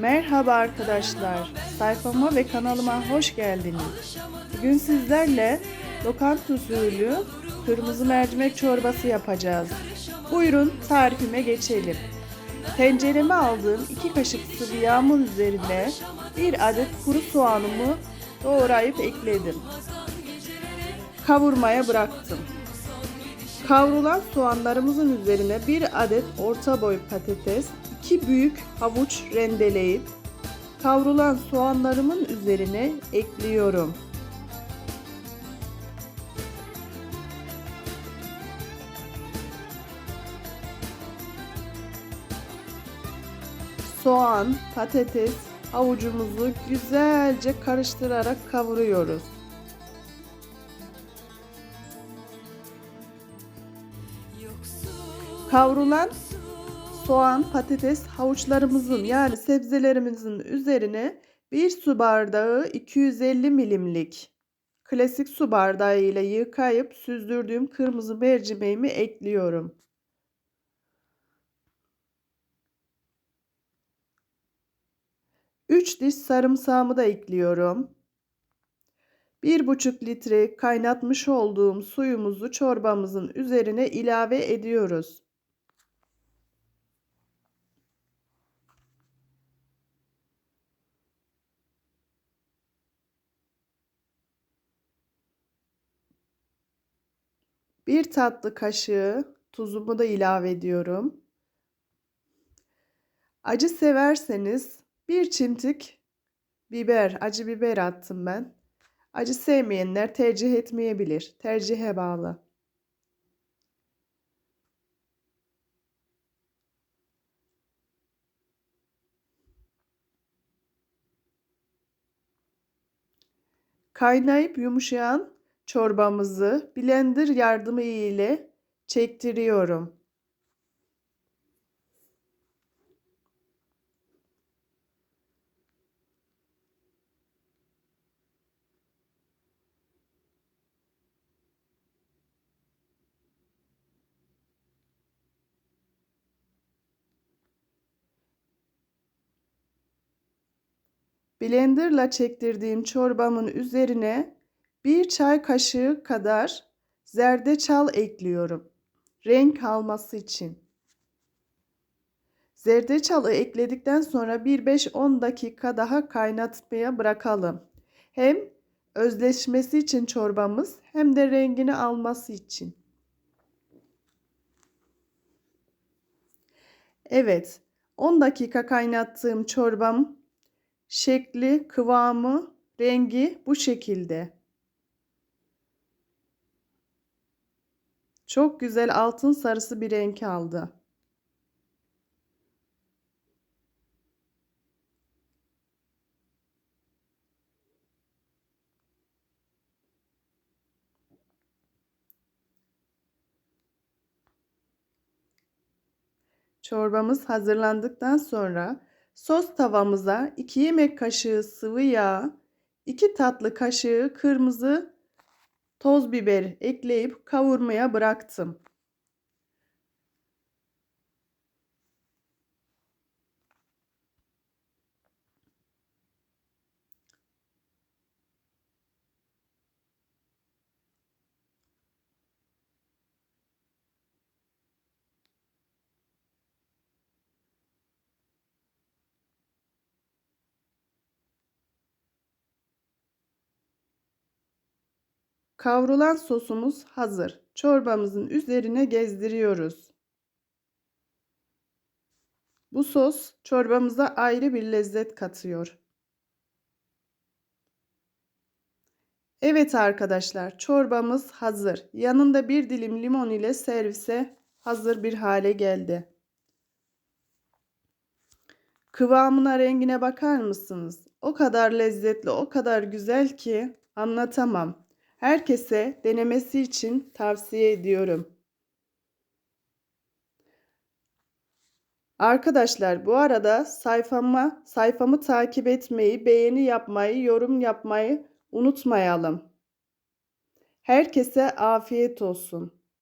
Merhaba arkadaşlar. Sayfama ve kanalıma hoş geldiniz. Bugün sizlerle lokanta usulü kırmızı mercimek çorbası yapacağız. Buyurun tarifime geçelim. Tencereme aldığım 2 kaşık sıvı yağımın üzerine bir adet kuru soğanımı doğrayıp ekledim. Kavurmaya bıraktım. Kavrulan soğanlarımızın üzerine bir adet orta boy patates, iki büyük havuç rendeleyip kavrulan soğanlarımın üzerine ekliyorum. Soğan, patates, havucumuzu güzelce karıştırarak kavuruyoruz. Kavrulan soğan, patates, havuçlarımızın yani sebzelerimizin üzerine bir su bardağı 250 milimlik klasik su bardağı ile yıkayıp süzdürdüğüm kırmızı mercimeğimi ekliyorum. Üç diş sarımsağımı da ekliyorum. Bir buçuk litre kaynatmış olduğum suyumuzu çorbamızın üzerine ilave ediyoruz. Bir tatlı kaşığı tuzumu da ilave ediyorum. Acı severseniz bir çimdik biber, acı biber attım ben. Acı sevmeyenler tercih etmeyebilir. Tercihe bağlı. Kaynayıp yumuşayan çorbamızı blender yardımı ile çektiriyorum. Blenderla çektirdiğim çorbamın üzerine bir çay kaşığı kadar zerdeçal ekliyorum. Renk alması için. Zerdeçalı ekledikten sonra bir 5-10 dakika daha kaynatmaya bırakalım. Hem özleşmesi için çorbamız hem de rengini alması için. Evet, 10 dakika kaynattığım çorbam şekli, kıvamı, rengi bu şekilde. Çok güzel altın sarısı bir renk aldı. Çorbamız hazırlandıktan sonra sos tavamıza 2 yemek kaşığı sıvı yağ, 2 tatlı kaşığı kırmızı toz biber ekleyip kavurmaya bıraktım. Kavrulan sosumuz hazır. Çorbamızın üzerine gezdiriyoruz. Bu sos çorbamıza ayrı bir lezzet katıyor. Evet arkadaşlar, çorbamız hazır. Yanında bir dilim limon ile servise hazır bir hale geldi. Kıvamına, rengine bakar mısınız? O kadar lezzetli, o kadar güzel ki anlatamam. Herkese denemesi için tavsiye ediyorum. Arkadaşlar bu arada sayfama sayfamı takip etmeyi, beğeni yapmayı, yorum yapmayı unutmayalım. Herkese afiyet olsun.